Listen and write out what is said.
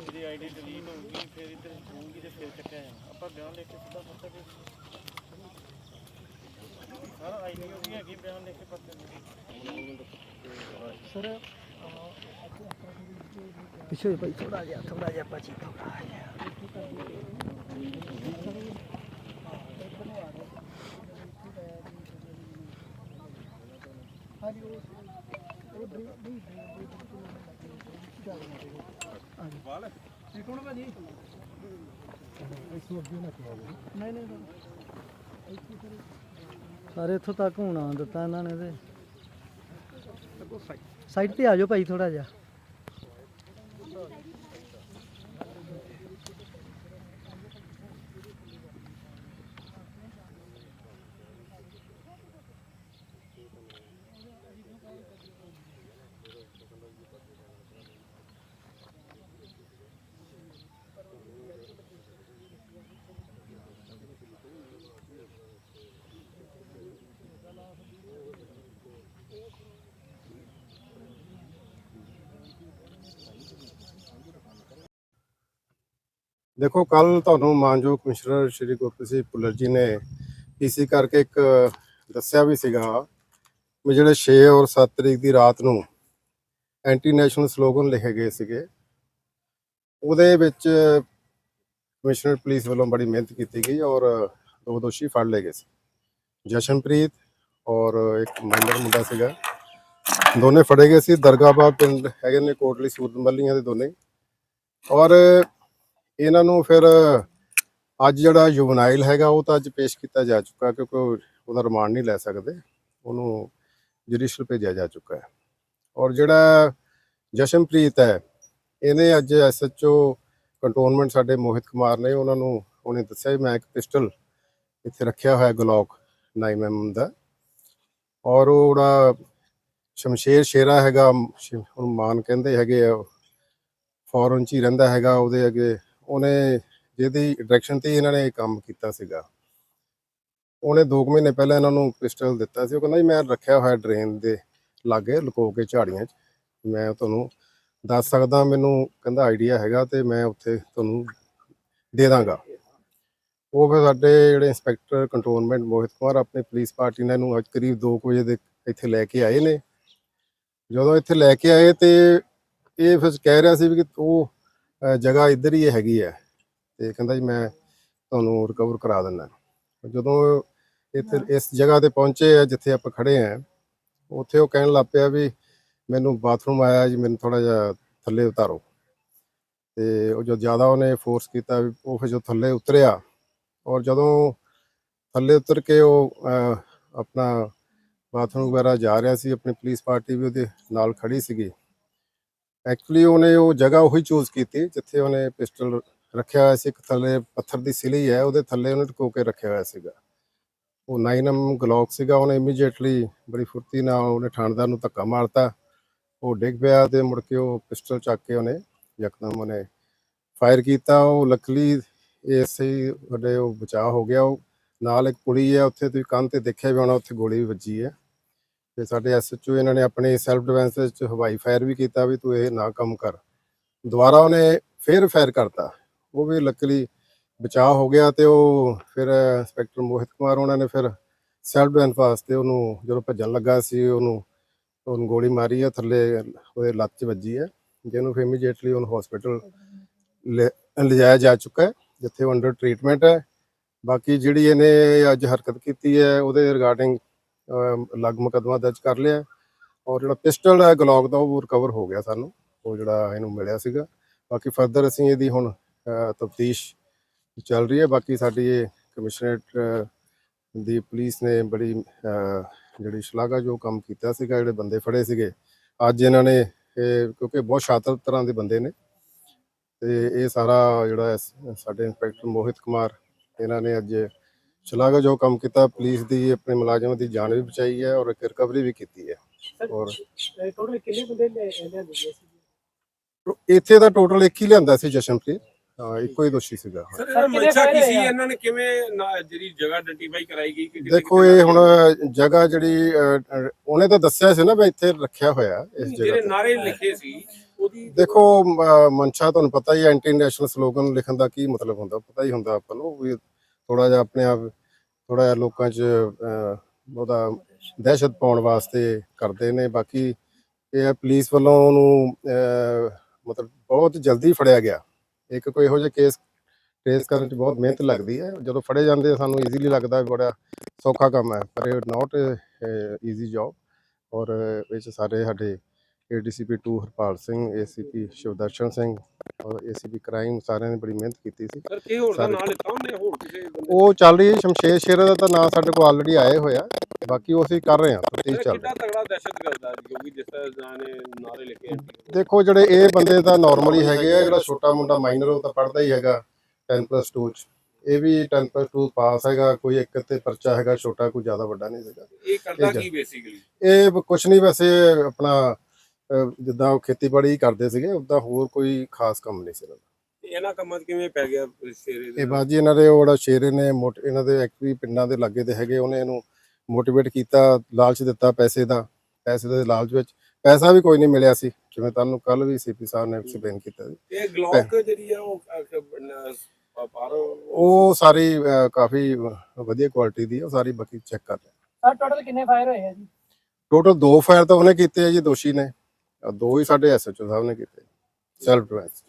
ਇਹਦੀ ID delete ਹੋ ਫਿਰ ਇੱਧਰ ਹੋਊਗੀ ਤੇ ਫਿਰ ਚੱਕਿਆ ਜਾਣਾ ਆਪਾਂ ਬਿਆਨ ਲਿਖ ਕੇ ਸਿੱਧਾ ਪੱਤਰ ਦੇ ਹਾਂ। ਆਈਡੀ ਉਹਦੀ ਹੈਗੀ, ਬਿਆਨ ਲਿਖ ਕੇ ਪੱਤਰ ਸਰ ਪਿੱਛੇ ਭਾਈ ਥੋੜਾ ਜਿਹਾ ਥੋੜਾ ਜਿਹਾ ਭਾਜੀ ਥੋੜਾ ਜਿਹਾ। ਸਾਰੇ ਇੱਥੋਂ ਤੱਕ ਹੁਣ ਆਉਣ ਦਿੱਤਾ ਇਹਨਾਂ ਨੇ ਤੇ। ਸਾਈਡ ਤੇ ਆ ਜਾਓ ਭਾਈ ਥੋੜਾ ਜਿਹਾ। ਦੇਖੋ ਕੱਲ ਤੁਹਾਨੂੰ ਮਾਨਯੋਗ ਕਮਿਸ਼ਨਰ ਸ਼੍ਰੀ ਗੁਰਪ੍ਰੀਤ ਸਿੰਘ ਭੁੱਲਰ ਜੀ ਨੇ ਪੀਸੀ ਕਰਕੇ ਇੱਕ ਦੱਸਿਆ ਵੀ ਸੀਗਾ ਵੀ ਜਿਹੜੇ 6 ਔਰ 7 ਤਰੀਕ ਦੀ ਰਾਤ ਨੂੰ ਐਂਟੀ ਨੈਸ਼ਨਲ ਸਲੋਗਨ ਲਿਖੇ ਗਏ ਸੀਗੇ, ਉਹਦੇ ਵਿੱਚ ਕਮਿਸ਼ਨਰ ਪੁਲਿਸ ਵੱਲੋਂ ਬੜੀ ਮਿਹਨਤ ਕੀਤੀ ਗਈ ਔਰ ਦੋ ਦੋਸ਼ੀ ਫੜ ਲਏ ਗਏ ਸੀ। ਜਸ਼ਨਪ੍ਰੀਤ ਔਰ ਇੱਕ ਮਾਈਨਰ ਮੁੰਡਾ ਸੀਗਾ, ਦੋਨੇ ਫੜੇ ਗਏ ਸੀ। ਦਰਗਾਬਾਦ ਪਿੰਡ ਹੈਗੇ ਨੇ ਕੋਟਲੀ ਸੂਰਤ ਮੱਲੀਆਂ ਦੇ ਦੋਨੇ। ਔਰ ਇਹਨਾਂ ਨੂੰ ਫਿਰ ਅੱਜ ਜਿਹੜਾ ਜੁਵਨਾਈਲ ਹੈਗਾ ਉਹ ਤਾਂ ਅੱਜ ਪੇਸ਼ ਕੀਤਾ ਜਾ ਚੁੱਕਾ ਕਿਉਂਕਿ ਉਹ- ਉਹਦਾ ਰਿਮਾਂਡ ਨਹੀਂ ਲੈ ਸਕਦੇ। ਉਹਨੂੰ ਜੁਡੀਸ਼ਲ ਭੇਜਿਆ ਜਾ ਚੁੱਕਾ ਹੈ। ਔਰ ਜਿਹੜਾ ਜਸ਼ਨਪ੍ਰੀਤ ਹੈ, ਇਹਨੇ ਅੱਜ ਐਸਐਚਓ ਕੰਟੋਨਮੈਂਟ ਸਾਡੇ ਮੋਹਿਤ ਕੁਮਾਰ ਨੇ ਉਹਨਾਂ ਨੂੰ, ਉਹਨੇ ਦੱਸਿਆ ਵੀ ਮੈਂ ਇੱਕ ਪਿਸਟਲ ਇੱਥੇ ਰੱਖਿਆ ਹੋਇਆ ਗਲੋਕ 9mm ਦਾ। ਔਰ ਉਹਦਾ ਸ਼ਮਸ਼ੇਰ ਸ਼ੇਰਾ ਹੈਗਾ ਸ਼- ਉਹਨੂੰ ਮਾਨ ਕਹਿੰਦੇ ਹੈਗੇ ਆ ਫੋਰਨ ਚ ਹੀ ਰਹਿੰਦਾ ਹੈਗਾ, ਉਹਦੇ ਅੱਗੇ ਉਹਨੇ ਜਿਹਦੀ ਡਾਇਰੈਕਸ਼ਨ ਤੇ ਇਹਨਾਂ ਨੇ ਕੰਮ ਕੀਤਾ ਸੀਗਾ। ਉਹਨੇ 2 ਮਹੀਨੇ ਪਹਿਲਾਂ ਇਹਨਾਂ ਨੂੰ ਪਿਸਟਲ ਦਿੱਤਾ ਸੀ। ਉਹ ਕਹਿੰਦਾ ਜੀ, ਮੈਂ ਰੱਖਿਆ ਹੋਇਆ ਡਰੇਨ ਦੇ ਲਾਗੇ ਲੁਕੋ ਕੇ ਝਾੜੀਆਂ 'ਚ। ਮੈਂ ਤੁਹਾਨੂੰ ਦੱਸ ਸਕਦਾ, ਮੈਨੂੰ ਕਹਿੰਦਾ ਆਈਡੀਆ ਹੈਗਾ ਤੇ ਮੈਂ ਉੱਥੇ ਤੁਹਾਨੂੰ ਦੇ ਦਾਂਗਾ। ਉਹ ਫਿਰ ਸਾਡੇ ਜਿਹੜੇ ਇੰਸਪੈਕਟਰ ਕੰਟਰੋਲਮੈਂਟ ਮੋਹਿਤ ਕੁਮਾਰ ਆਪਣੀ ਪੁਲਿਸ ਪਾਰਟੀ ਨੇ ਇਹਨੂੰ ਅੱਜ ਕਰੀਬ 2 ਵਜੇ ਦੇ ਇੱਥੇ ਲੈ ਕੇ ਆਏ ਨੇ। ਜਦੋਂ ਇੱਥੇ ਲੈ ਕੇ ਆਏ ਤੇ ਇਹ ਫਿਰ ਕਹਿ ਰਿਹਾ ਸੀ ਵੀ ਕਿ ਉਹ ਜਗ੍ਹਾ ਇੱਧਰ ਹੀ ਹੈਗੀ ਹੈ ਤੇ ਕਹਿੰਦਾ ਜੀ ਮੈਂ ਤੁਹਾਨੂੰ ਰਿਕਵਰ ਕਰਾ ਦਿੰਦਾ। ਜਦੋਂ ਇੱਥੇ ਇਸ ਜਗ੍ਹਾ ਤੇ ਪਹੁੰਚੇ ਆ ਜਿੱਥੇ ਆਪਾਂ ਖੜੇ ਆ ਉੱਥੇ ਉਹ ਕਹਿਣ ਲੱਗ ਪਿਆ ਵੀ ਮੈਨੂੰ ਬਾਥਰੂਮ ਆਇਆ ਜੀ ਮੈਨੂੰ ਥੋੜਾ ਜਿਹਾ ਥੱਲੇ ਉਤਾਰੋ। ਤੇ ਉਹ ਜੋ ਜ਼ਿਆਦਾ ਉਹਨੇ ਫੋਰਸ ਕੀਤਾ ਵੀ ਉਹ ਫਿਰ ਜੋ ਥੱਲੇ ਉਤਰਿਆ ਔਰ ਜਦੋਂ ਥੱਲੇ ਉਤਰ ਕੇ ਉਹ ਆਪਣਾ ਬਾਥਰੂਮ ਵਗੈਰਾ ਜਾ ਰਿਹਾ ਸੀ ਆਪਣੀ ਪੁਲਿਸ ਪਾਰਟੀ ਵੀ ਉਹਦੇ ਨਾਲ ਖੜੀ ਸੀਗੀ ਐਕਚੁਅਲੀ ਉਹਨੇ ਉਹ ਜਗ੍ਹਾ ਉਹੀ ਚੂਜ਼ ਕੀਤੀ, ਜਿੱਥੇ ਉਹਨੇ ਪਿਸਟਲ ਰੱਖਿਆ ਹੋਇਆ ਸੀ, ਇੱਕ ਥੱਲੇ ਪੱਥਰ ਦੀ ਸਿਲੀ ਹੈ, ਉਹਦੇ ਥੱਲੇ ਉਹਨੇ ਟਕੋ ਕੇ ਰੱਖਿਆ ਹੋਇਆ ਸੀਗਾ। ਉਹ 9mm ਗਲੋਕ ਸੀਗਾ, ਉਹਨੇ ਇਮੀਡੀਏਟਲੀ ਬੜੀ ਫੁਰਤੀ ਨਾਲ ਉਹਨੇ ਠਾਣਦਾਰ ਨੂੰ ਧੱਕਾ ਮਾਰਤਾ। ਉਹ ਡਿੱਗ ਪਿਆ ਤੇ ਮੁੜ ਕੇ ਉਹ ਪਿਸਟਲ ਚੱਕ ਕੇ ਉਹਨੇ ਯਕਦਮ ਉਹਨੇ ਫਾਇਰ ਕੀਤਾ। ਉਹ ਲੱਕਲੀ ਇਸੇ ਹੀ ਵੱਡੇ ਉਹ ਬਚਾਅ ਹੋ ਗਿਆ। ਉਹ ਨਾਲ ਇੱਕ ਪੁਲੀ ਹੈ, ਉੱਥੇ ਤੁਸੀਂ ਕੰਨ ਤੇ ਦੇਖਿਆ ਵੀ ਹੋਣਾ, ਉੱਥੇ ਗੋਲੀ ਵੀ ਵੱਜੀ ਹੈ। ਤੇ ਸਾਡੇ ਐਸਐਚਓ ਇਹਨਾਂ ਨੇ ਆਪਣੇ ਸੈਲਫ ਡਿਫੈਂਸ ਵਿੱਚ ਹਵਾਈ ਫਾਇਰ ਵੀ ਕੀਤਾ ਵੀ ਤੂੰ ਇਹ ਨਾ ਕੰਮ ਕਰ। ਦੁਬਾਰਾ ਉਹਨੇ ਫੇਰ ਫਾਇਰ ਕਰਤਾ। ਉਹ ਵੀ ਲੱਕਲੀ ਬਚਾਅ ਹੋ ਗਿਆ ਤੇ ਉਹ ਫਿਰ ਇੰਸਪੈਕਟਰ ਮੋਹਿਤ ਕੁਮਾਰ ਉਹਨਾਂ ਨੇ ਫਿਰ ਸੈਲਫ ਡਿਫੈਂਸ ਵਾਸਤੇ ਉਹਨੂੰ ਜਦੋਂ ਭੱਜਣ ਲੱਗਾ ਸੀ, ਉਹਨੂੰ ਉਹਨੂੰ ਗੋਲੀ ਮਾਰੀ ਹੈ ਥੱਲੇ ਉਹਦੇ ਲੱਤ 'ਚ ਵੱਜੀ ਹੈ ਜਿਹਨੂੰ ਫਿਰ ਇਮੀਡੀਏਟਲੀ ਉਹਨੂੰ ਹਸਪੀਟਲ ਲਿਜਾਇਆ ਜਾ ਚੁੱਕਾ ਹੈ, ਜਿੱਥੇ ਉਹ ਅੰਡਰ ਟ੍ਰੀਟਮੈਂਟ ਹੈ। ਬਾਕੀ ਜਿਹੜੀ ਇਹਨੇ ਅੱਜ ਹਰਕਤ ਕੀਤੀ ਹੈ, ਉਹਦੇ ਰਿਗਾਰਡਿੰਗ ਲਗ ਮੁਕੱਦਮਾ ਦਰਜ ਕਰ ਲਿਆ ਔਰ ਜਿਹੜਾ ਪਿਸਟਲ ਹੈ ਗਲੌਕ ਦਾ, ਉਹ ਰਿਕਵਰ ਹੋ ਗਿਆ ਸਾਨੂੰ। ਉਹ ਜਿਹੜਾ ਇਹਨੂੰ ਮਿਲਿਆ ਸੀਗਾ। ਬਾਕੀ ਫਰਦਰ ਅਸੀਂ ਇਹਦੀ ਹੁਣ ਤਫਤੀਸ਼ ਚੱਲ ਰਹੀ ਹੈ। ਬਾਕੀ ਸਾਡੀ ਇਹ ਕਮਿਸ਼ਨਰੇਟ ਦੀ ਪੁਲਿਸ ਨੇ ਬੜੀ ਜਿਹੜੀ ਸ਼ਲਾਘਾ ਜੋ ਕੰਮ ਕੀਤਾ ਸੀਗਾ। ਜਿਹੜੇ ਬੰਦੇ ਫੜੇ ਸੀਗੇ। ਅੱਜ ਇਹਨਾਂ ਨੇ ਇਹ, ਕਿਉਂਕਿ ਬਹੁਤ ਸ਼ਾਤਰ ਤਰ੍ਹਾਂ ਦੇ ਬੰਦੇ ਨੇ। ਤੇ ਇਹ ਸਾਰਾ ਜਿਹੜਾ ਸਾਡੇ ਇੰਸਪੈਕਟਰ ਮੋਹਿਤ ਕੁਮਾਰ, ਇਹਨਾਂ ਨੇ ਅੱਜ ਸ਼ਲਾਘਾ ਜੋ ਕੰਮ ਕੀਤਾ ਪੁਲਿਸ ਦੀ ਆਪਣੇ ਮੁਲਾਜ਼ਮਾਂ ਦੀ ਜਾਨ ਵੀ ਬਚਾਈ ਹੈ ਔਰ ਇੱਕ ਰਿਕਵਰੀ ਵੀ ਕੀਤੀ ਹੈ। ਔਰ ਟੋਟਲ ਕਿੰਨੇ ਬੰਦੇ ਲੈ ਲਿਆਂਦੇ ਗਏ ਸੀ? ਇੱਥੇ ਦਾ ਟੋਟਲ ਇੱਕ ਹੀ ਲਿਆਂਦਾ ਸੀ ਜਸ਼ਨਪ੍ਰੀਤ। ਹਾਂ, ਇੱਕੋ ਹੀ ਦੋਸ਼ੀ ਸੀਗਾ। ਸਰ ਇਹਨਾਂ ਮਨਸ਼ਾ ਕੀ ਸੀ? ਇਹਨਾਂ ਨੇ ਕਿਵੇਂ ਨਾ- ਜਿਹੜੀ ਜਗ੍ਹਾ ਆਇਡੈਂਟੀਫਾਈ ਕਰਾਈ ਗਈ ਕਿ ਦੇਖੋ ਇਹ ਹੁਣ ਜਗ੍ਹਾ ਜਿਹੜੀ ਅਹ, ਅਹ, ਉਹਨੇ ਤਾਂ ਦੱਸਿਆ ਸੀ ਨਾ ਵੀ ਇੱਥੇ ਰੱਖਿਆ ਹੋਇਆ ਇਸ ਜਗ੍ਹਾ ਜਿਹੜੇ ਤੇ। ਨਾਰੇ ਲਿਖੇ ਸੀ ਉਹਦੀ ਦੇਖੋ ਮਨਸ਼ਾ ਤੁਹਾਨੂੰ ਪਤਾ ਹੀ ਹੈ ਐਂਟੀ ਨੈਸ਼ਨਲ ਸਲੋਗਨ ਲਿਖਣ ਦਾ ਕੀ ਮਤਲਬ ਹੁੰਦਾ? ਪਤਾ ਹੀ ਹੁੰਦਾ ਆਪਾਂ ਨੂੰ ਵੀ ਥੋੜਾ ਜਿਹਾ ਆਪਣੇ ਆਪ ਥੋੜਾ ਜਿਹਾ ਲੋਕਾਂ 'ਚ ਉਹਦਾ ਦਹਿਸ਼ਤ ਪਾਉਣ ਵਾਸਤੇ ਕਰਦੇ ਨੇ। ਬਾਕੀ ਇਹ ਹੈ, ਪੁਲਿਸ ਵੱਲੋਂ ਉਹਨੂੰ ਮਤਲਬ ਬਹੁਤ ਜਲਦੀ ਫੜਿਆ ਗਿਆ। ਇੱਕ ਕੋਈ ਇਹੋ ਜਿਹਾ ਕੇਸ ਟ੍ਰੇਸ ਕਰਨ 'ਚ ਬਹੁਤ ਮਿਹਨਤ ਲੱਗਦੀ ਹੈ। ਜਦੋਂ ਫੜੇ ਜਾਂਦੇ ਸਾਨੂੰ ਈਜ਼ੀਲੀ ਲੱਗਦਾ ਵੀ ਬੜਾ ਸੌਖਾ ਕੰਮ ਹੈ। ਪਰ ਇਹ ਨਾਟ ਈਜ਼ੀ ਜੌਬ ਔਰ ਵਿੱਚ ਸਾਰੇ ਸਾਡੇ ਏਡੀਸੀਪੀ 2 ਹਰਪਾਲ ਸਿੰਘ ਏਸੀਪੀ ਸ਼ਿਵਦਰਸ਼ਨ ਸਿੰਘ ਔਰ ਏਸੀਪੀ ਕ੍ਰਾਈਮ ਸਾਰਿਆਂ ਨੇ ਬੜੀ ਮਿਹਨਤ ਕੀਤੀ ਸੀ। ਸਰ ਕੀ ਹੋਰ ਦਾ ਨਾਂ ਲਿੱਤਾ ਉਹਨੇ ਹੋਰ ਕਿਸੇ ਬੰਦੇ ਉਹ ਚੱਲ ਰਹੀ ਹੈ ਸ਼ਮਸ਼ੇਰ ਸ਼ੇਰ ਦਾ ਤਾਂ ਨਾਂ ਸਾਡੇ ਕੋਲ ਆਲਰੇਡੀ ਆਏ ਹੋਇਆ ਬਾਕੀ ਉਹ ਅਸੀਂ ਕਰ ਰਹੇ ਹਾਂ ਤਫਤੀਸ਼ ਚੱਲ ਰਹੀ ਕਿੱਡਾ ਤਗੜਾ ਦਹਿਸ਼ਤ ਕਰਦਾ ਕਿਉਂਕਿ ਜਿਸ ਤਰ੍ਹਾਂ ਨੇ ਨਾਰੇ ਲਿਖੇ ਆ। ਦੇਖੋ ਜਿਹੜੇ ਇਹ ਬੰਦੇ ਤਾਂ ਨਾਰਮਲੀ ਹੈਗੇ ਆ ਜਿਹੜਾ ਛੋਟਾ ਮੁੰਡਾ ਮਾਈਨਰ ਉਹ ਤਾਂ ਪੜਦਾ ਹੀ ਹੈਗਾ 10+2 ਚ। ਇਹ ਵੀ 10+2 ਪਾਸ ਹੈਗਾ ਕੋਈ ਇੱਕ ਤੇ ਪਰਚਾ ਹੈਗਾ ਛੋਟਾ ਕੋਈ ਜ਼ਿਆਦਾ ਵੱਡਾ ਨਹੀਂ ਹੈਗਾ। ਇਹ ਕਰਦਾ ਕੀ ਬੇਸਿਕਲੀ ਇਹ ਕੁਛ ਨਹੀਂ ਵੈਸੇ ਆਪਣਾ ਜਿੱਦਾਂ ਉਹ ਖੇਤੀਬਾੜੀ ਕਰਦੇ ਸੀਗੇ ਉਦਾਂ ਹੋਰ ਕੋਈ ਖਾਸ ਕੰਮ ਨਹੀਂ ਸੀ ਇਹਨਾਂ ਦਾ। ਇਹਨਾਂ ਕੰਮਾਂ 'ਚ ਕਿਵੇਂ ਪੈ ਗਿਆ ਸ਼ੇਰੇ ਦੇ ਇਹ ਬਾਜੀ ਇਹਨਾਂ ਦੇ ਉਹ ਜਿਹੜਾ ਸ਼ੇਰੇ ਨੇ ਮੋਟ- ਇਹਨਾਂ ਦੇ ਐਕਚੁਅਲੀ ਪਿੰਡਾਂ ਦੇ ਲਾਗੇ ਦੇ ਹੈਗੇ ਉਹਨੇ ਇਹਨੂੰ ਮੋਟੀਵੇਟ ਕੀਤਾ ਲਾਲਚ ਦਿੱਤਾ ਪੈਸੇ ਦਾ ਪੈਸੇ ਦੇ ਲਾਲਚ ਵਿੱਚ। ਪੈਸਾ ਵੀ ਕੋਈ ਨਹੀਂ ਮਿਲਿਆ ਸੀ ਜਿਵੇਂ ਤੁਹਾਨੂੰ ਕੱਲ ਵੀ ਸੀਪੀ ਸਾਹਿਬ ਨੇ ਐਕਸਪਲੇਨ ਕੀਤਾ ਸੀ। ਇਹ ਗਲੌਕ ਜਿਹੜੀ ਆ ਉਹ ਪਰ ਉਹ ਸਾਰੀ ਅਹ, ਕਾਫੀ ਵਧੀਆ ਕੁਆਲਿਟੀ ਦੀ ਹੈ ਉਹ ਸਾਰੀ ਬਾਕੀ ਚੈੱਕ ਕਰ ਰਹੇ ਸਰ ਟੋਟਲ ਕਿੰਨੇ ਫਾਇਰ ਹੋਏ ਆ ਜੀ? ਟੋਟਲ ਦੋ ਫਾਇਰ ਤਾਂ ਉਹਨੇ ਕੀਤੇ ਆ ਜੀ ਦੋਸ਼ੀ ਨੇ। ਦੋ ਹੀ ਸਾਡੇ ਐਸਐਚਓ ਸਾਹਿਬ ਨੇ ਕੀਤੇ ਸੈਲਫ ਡਿਫੈਂਸ